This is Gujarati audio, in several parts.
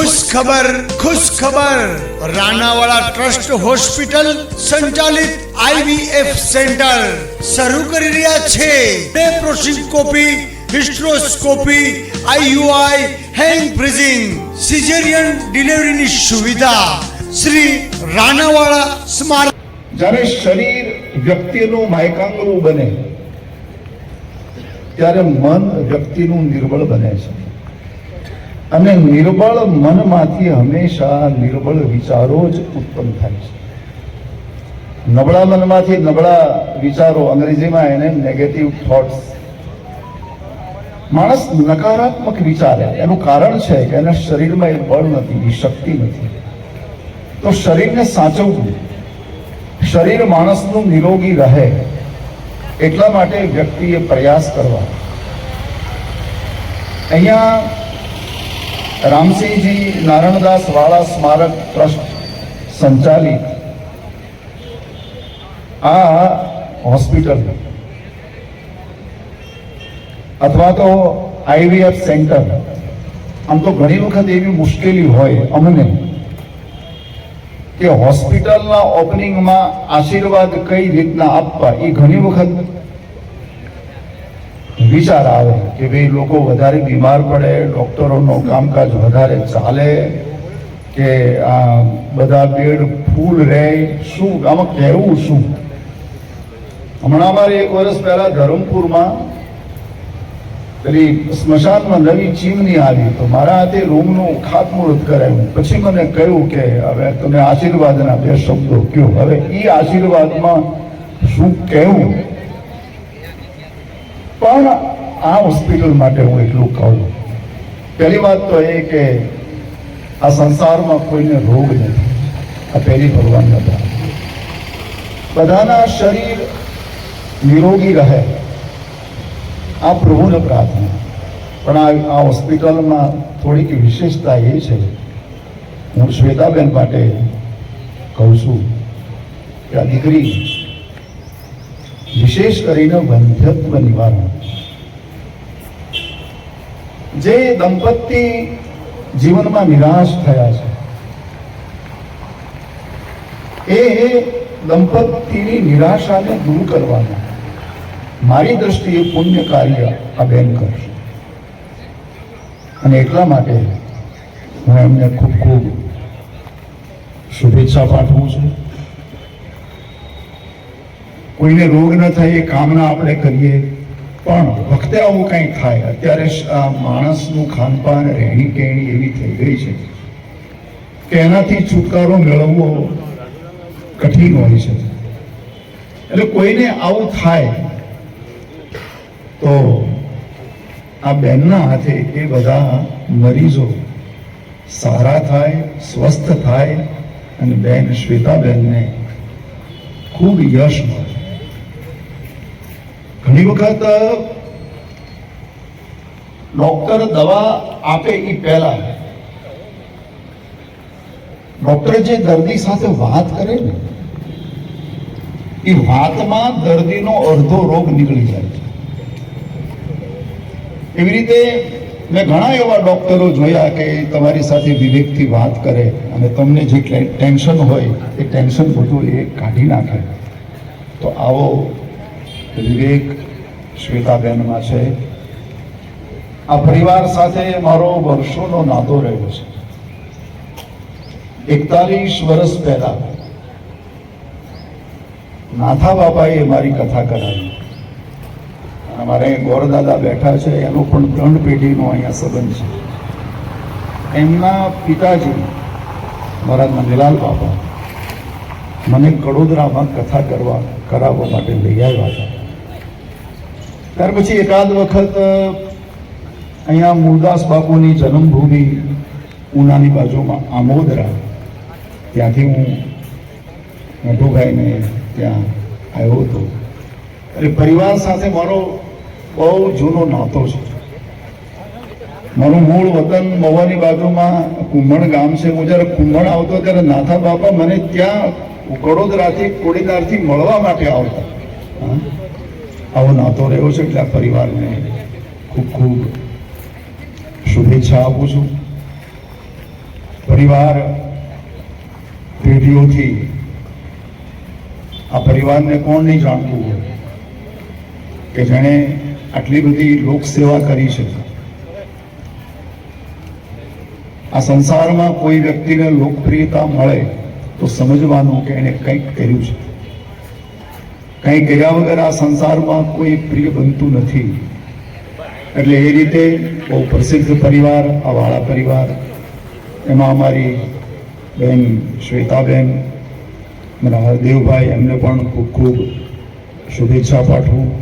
ખુશ ખબર ખુશ ટ્રસ્ટ હોસ્પિટલ સંચાલિત આઈવીએફ સેન્ટર. શરૂ કરી રહ્યા છે laparoscopy hysteroscopy, IUI, hand bridging, caesarean ડિલિવરીની સુવિધા. શ્રી રાણાવાડા સ્મારક. જ્યારે શરીર વ્યક્તિનું માયકાંગરું બને, ત્યારે મન વ્યક્તિનું નિર્બળ બને છે. અને નિર્બળ મનમાંથી હંમેશા નિર્બળ વિચારો જ ઉત્પન્ન થાય છે. નબળા મનમાંથી નબળા વિચારો અંગ્રેજીમાં એને નેગેટિવ થોટ્સ માણસ નકારાત્મક વિચારે, એનું કારણ છે કે એના શરીરમાં એ બળ નથી શક્તિ નથી. તો શરીરને સાચવવું. શરીર માણસનું નિરોગી રહે, એટલા માટે વ્યક્તિએ પ્રયાસ કરવા. અહીંયા રામસિંહજી નારણદાસ વાળા સ્મારક ટ્રસ્ટ સંચાલિત. આ હોસ્પિટલ. અથવા તો આઈવીએફ સેન્ટર. આમ તો ઘણી વખત એવી મુશ્કેલી હોય અમને કે હોસ્પિટલના ઓપનિંગમાં આશીર્વાદ કઈ રીતના આપવા, એ ઘણી વખત વિચાર આવે કે ભાઈ લોકો વધારે બીમાર પડે, ડોક્ટરોનું કામકાજ વધારે ચાલે, કે આ બધા બેડ ફૂલ રહે, શું આમાં કહેવું શું? હમણાં અમારે એક વર્ષ પહેલા ધરમપુરમાં પેલી સ્મશાનમાં નવી ચીમની આવી, તો મારા હાથે રૂમનું ખાતમુહૂર્ત કરાયું. પછી મને કહ્યું કે હવે તમે આશીર્વાદના બે શબ્દો કયો હવે એ આશીર્વાદમાં શું કહેવું? પણ આ હોસ્પિટલ માટે હું એટલું કહું. પહેલી વાત તો એ કે આ સંસારમાં કોઈને રોગ નથી. આ પહેલી ભગવાન પ્રાર્થના બધાના શરીર નિરોગી રહે. આ પ્રભુને પ્રાર્થના. પણ આ હોસ્પિટલમાં થોડીક વિશેષતા એ છે. હું શ્વેતાબેન માટે કહું છું કે આ દીકરી વિશેષ કરીને બંધત્વ નિવારણ. જે દંપતી જીવનમાં નિરાશ થયા છે, એ દંપતીની નિરાશાને દૂર કરવાના. મારી દ્રષ્ટિએ પુણ્ય કાર્ય આ બેન કરશે. અને એટલા માટે હું એમને ખૂબ ખૂબ શુભેચ્છા પાઠવું છું. કોઈને રોગ ન થાય, એ કામના આપણે કરીએ. પણ વખતે આવું કંઈ થાય, અત્યારે માણસનું ખાનપાન રહેણી કહેણી એવી થઈ ગઈ છે. કે એનાથી છુટકારો મેળવવો કઠિન હોય છે. એટલે કોઈને આવું થાય, તો આ બેનના હાથે એ બધા મરીઝો સારા થાય, સ્વસ્થ થાય, અને બેન શ્વેતાબેનને ખૂબ યશ મળે. ઘણી વખત, ડોક્ટર દવા આપે એ પહેલા. ડોક્ટર જે દર્દી સાથે વાત કરે ને, એ વાતમાં દર્દીનો અડધો રોગ નીકળી જાય છે. એવી રીતે મેં ઘણા એવા ડોક્ટરો જોયા કે તમારી સાથે વિવેકથી વાત કરે અને તમને જે ટેન્શન હોય, એ ટેન્શન બધું એ કાઢી નાખે. તો આવો વિવેક શ્વેતાબેનમાં છે. આ પરિવાર સાથે મારો વર્ષોનો નાતો રહ્યો છે. એકતાલીસ વર્ષ પહેલા નાથા બાપાએ મારી કથા કરાવી. અમારે ગોરદાદા બેઠા છે, એનો પણ ત્રણ પેઢીનો અહીંયા સંબંધ છે. એમના પિતાજી, મારા નંદલાલ બાપા, મને કડોદરામાં કથા કરવા, કરાવવા માટે લઈ આવ્યા હતા. ત્યાર પછી એકાદ વખત અહીંયા મૂળદાસ બાપુની જન્મભૂમિ ઉનાની બાજુમાં આમોદરા. ત્યાંથી હું મોટુભાઈને ત્યાં આવ્યો હતો. એટલે પરિવાર સાથે મારો બહુ જૂનો નાતો છે. મારું મૂળ વતન મહુવાની બાજુમાં કુંભણ ગામ છે. હું જ્યારે કુંભણ આવતો ત્યારે નાથા બાપા મને ત્યાં વડોદરાથી, કોડીનારથી મળવા માટે આવતા. હા? આવો નાતો રહ્યો છે એટલે આ પરિવારને ખૂબ ખૂબ શુભેચ્છા આપું છું. પરિવાર પેઢીઓથી આ પરિવારને કોણ નહીં જાણતું હોય કે જેણે આટલી બધી લોકસેવા કરી છે. આ સંસારમાં કોઈ વ્યક્તિને લોકપ્રિયતા મળે તો સમજવાનું કે એણે કંઈક કર્યું છે. કંઈ કર્યા વગર આ સંસારમાં કોઈ પ્રિય બનતું નથી. એટલે એ રીતે બહુ પ્રસિદ્ધ પરિવાર, આ વાળા પરિવાર, એમાં અમારી બેન શ્વેતાબેન મારા હરદેવભાઈ, એમને પણ ખૂબ ખૂબ શુભેચ્છા પાઠવું.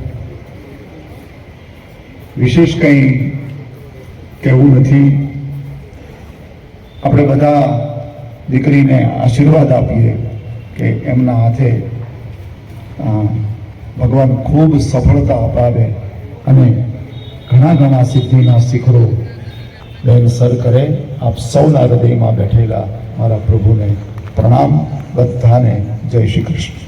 વિશેષ કંઈ કહેવું નથી. આપણે બધા દીકરીને આશીર્વાદ આપીએ કે એમના હાથે ભગવાન ખૂબ સફળતા અપાવે અને ઘણા ઘણા સિદ્ધિના શિખરો બેન સર કરે. આપ સૌના હૃદયમાં બેઠેલા મારા પ્રભુને પ્રણામ. બધાને જય શ્રી કૃષ્ણ.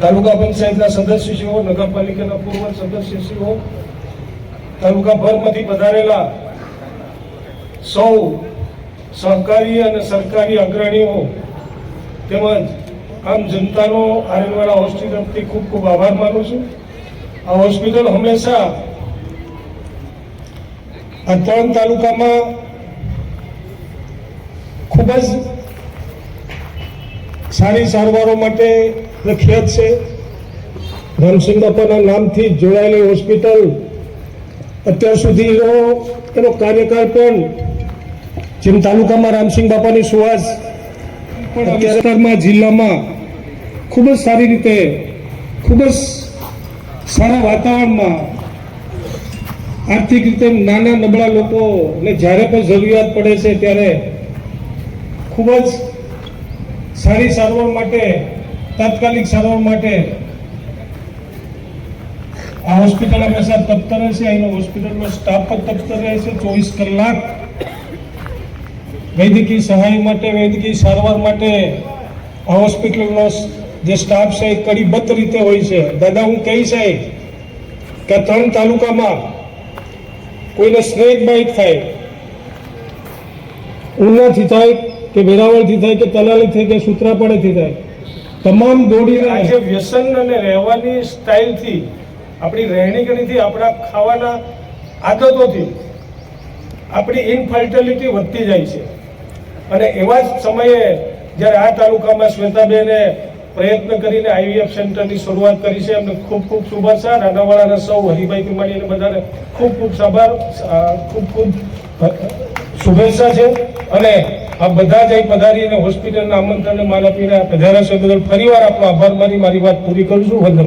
તાલુકા પંચાયતના સદસ્યશ્રીઓ, નગરપાલિકાના પૂર્વ સદસ્યશ્રીઓ, તાલુકા ભરમાંથી પધારેલા સૌ સહકારી અને સરકારી અગ્રણીઓ તેમજ આમ જનતાનો આર્યવાડા હોસ્પિટલથી ખૂબ ખૂબ આભાર માનું છું. આ હોસ્પિટલ હંમેશા આ ત્રણ તાલુકામાં ખૂબ જ સારી સારવારો માટે પ્રખ્યાત છે. રામસિંહ બાપાના નામથી જોડાયેલી હોસ્પિટલ અત્યાર સુધીનો એનો કાર્યકાળ પણ જેમ તાલુકામાં રામસિંહ બાપાની સુવાસ વિસ્તારમાં જિલ્લામાં ખૂબ જ સારી રીતે ખૂબ જ સારા વાતાવરણમાં આર્થિક રીતે નાના નબળા લોકોને જ્યારે પણ જરૂરિયાત પડે છે ત્યારે ખૂબ જ સારી સારવાર માટે, તાત્કાલિક સારવાર માટે આ હોસ્પિટલ હંમેશા તત્પર રહે છે અહીંનો હોસ્પિટલનો સ્ટાફ પણ તત્પર રહે છે. ચોવીસ કલાક વૈદ્યકીય સહાય માટે, વૈદ્યકીય સારવાર માટે આ હોસ્પિટલનો જે સ્ટાફ છે એ કડીબદ્ધ રીતે હોય છે. દાદા, હું કહી સાહેબ કે ત્રણ તાલુકામાં કોઈને સ્નેક બાઇટ થાય. ઉનાથી થાય કે વેરાવળથી થાય કે તલાલીથી કે સૂત્રાપાડેથી થાય. તમામ દોડીને આજે વ્યસન અને રહેવાની સ્ટાઇલથી, આપણી રહેણીકણીથી, આપણા ખાવાના આદતોથી આપણી ઇનફર્ટિલિટી વધતી જાય છે. અને એવા જ સમયે જ્યારે આ તાલુકામાં શ્વેતાબેને પ્રયત્ન કરીને આઈવીએફ સેન્ટરની શરૂઆત કરી છે, એમને ખૂબ ખૂબ શુભેચ્છા નાનાવાળાના સૌ હરિભાઈ કુમારીને બધાને ખૂબ ખૂબ સભાર ખૂબ ખૂબ શુભેચ્છા છે. અને આ બધા જ અહીં પધારીને હોસ્પિટલના આમંત્રણને માલ આપીને આ પધાર્યા છે બદલ ફરીવાર આપનો આભાર માની મારી વાત પૂરી કરું છું. વંદે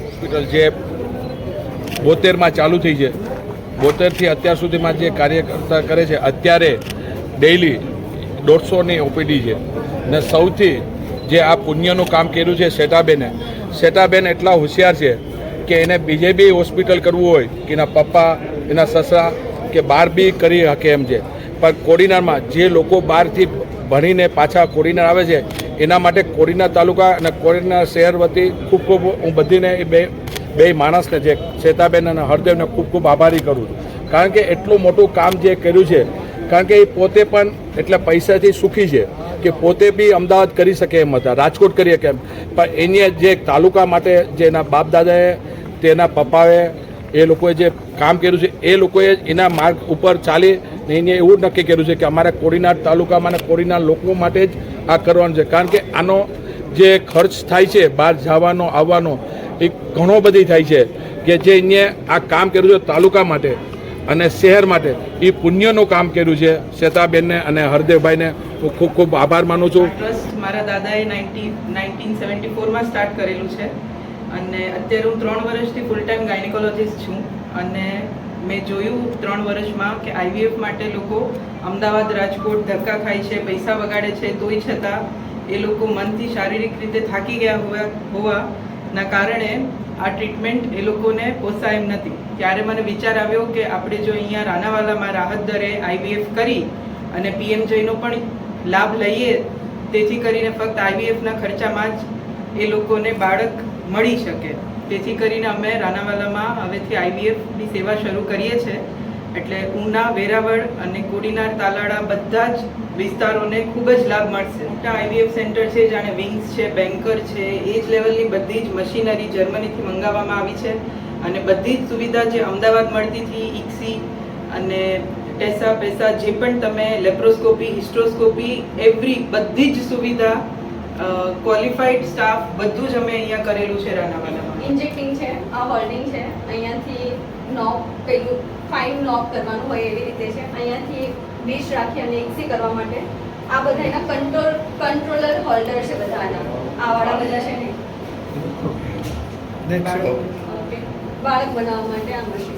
હોસ્પિટલ જે બોતેરમાં ચાલુ થઈ છે. બોતેરથી અત્યાર સુધીમાં જે કાર્યકર્તા કરે છે, અત્યારે ડેઈલી દોઢસોની ઓપીડી છે. ને સૌથી જે આ પુણ્યનું કામ કર્યું છે શેટાબેને શેટાબેન એટલા હોશિયાર છે કે એને બીજે બી હોસ્પિટલ કરવું હોય કે એના પપ્પા, એના સસરા કે બહાર બી કરી શકે એમ છે. પણ કોડીનારમાં જે લોકો બહારથી ભણીને પાછા કોડીનાર આવે છે, એના માટે કોડીનાર તાલુકા અને કોડીનાર શહેર વતી ખૂબ ખૂબ હું બધીને એ બે બે માણસને જે શેતાબેન અને હરદેવને ખૂબ ખૂબ આભારી કરું છું. કારણ કે એટલું મોટું કામ જે કર્યું છે, કારણ કે એ પોતે પણ એટલે પૈસાથી સુખી છે કે પોતે બી અમદાવાદ કરી શકે એમ હતા, રાજકોટ કરી શકે એમ. પણ એની જે તાલુકા માટે જે એના બાપ દાદાએ તેના પપ્પાએ એ લોકોએ જે કામ કર્યું છે, એ લોકોએ એના માર્ગ ઉપર ચાલી ને એને એવું નક્કી કર્યું છે કે અમારા કોડીનાર તાલુકામાં અને કોડીનાર લોકો માટે જ આ કરવાનું છે. કારણ કે આનો જે ખર્ચ થાય છે, બહાર જવાનો, આવવાનો, એ ઘણો બધી થાય છે કે જે અહીંયા આ કામ કર્યું છે તાલુકા માટે અને શહેર માટે, એ પુણ્યનું કામ કર્યું છે. શેતાબેનને અને હરદેવભાઈને હું ખૂબ ખૂબ આભાર માનું છું. મારા દાદાએ નાઇન્ટીન સેવન્ટી ફોરમાં સ્ટાર્ટ કરેલું છે. અને અત્યારે હું ત્રણ વર્ષથી ફૂલ ટાઈમ ગાયનેકોલોજીસ્ટ છું. અને મેં જોયું ત્રણ વર્ષમાં કે આઈવીએફ માટે લોકો અમદાવાદ, રાજકોટ ધક્કા ખાય છે, પૈસા વગાડે છે. તોય છતાં એ લોકો મનથી શારીરિક રીતે થાકી ગયા હોવા હોવાના કારણે આ ટ્રીટમેન્ટ એ લોકોને પોસાય એમ નથી. ત્યારે મને વિચાર આવ્યો કે આપણે જો અહીંયા રાનાવાલામાં રાહત દરે આઈવીએફ કરી અને પીએમજયનો પણ લાભ લઈએ, તેથી કરીને ફક્ત આઈવીએફના ખર્ચામાં જ એ લોકોને બાળક મળી શકે. તેથી કરીને અમે રાનાવાલામાં હવેથી આઈવીએફની સેવા શરૂ કરીએ છીએ. એટલે ઉના, વેરાવળ અને કોડીનાર, તાલાળા બધા જ વિસ્તારોને ખૂબ જ લાભ મળશે. મોટા આઈવીએફ સેન્ટર છે જાણે વિંગ્સ છે, બેન્કર છે, એ જ લેવલની બધી જ મશીનરી જર્મનીથી મંગાવવામાં આવી છે. અને બધી જ સુવિધા જે અમદાવાદ મળતી હતી ઇક્સી અને ટેસા પેસા, જે પણ તમે લેપ્રોસ્કોપી, હિસ્ટ્રોસ્કોપી, એવરી બધી જ સુવિધા ક્વોલિફાઈડ સ્ટાફ બધું જ અમે અહીંયા કરેલું છે રાનાવાલામાં. ઇન્જેક્ટિંગ છે આ હોલ્ડિંગ છે અહીંયાથી નોક પેલું ફાઇન નોક કરવાનું હોય એવી રીતે છે. અહીંયાથી ડીશ રાખી અને એક્સી કરવા માટે. આ બધા એના કંટ્રોલ કંટ્રોલર હોલ્ડર છે બધાના. આ વાળા બધા છે ને. બાળક. ઓકે બાળક બનાવવા માટે આ મશીન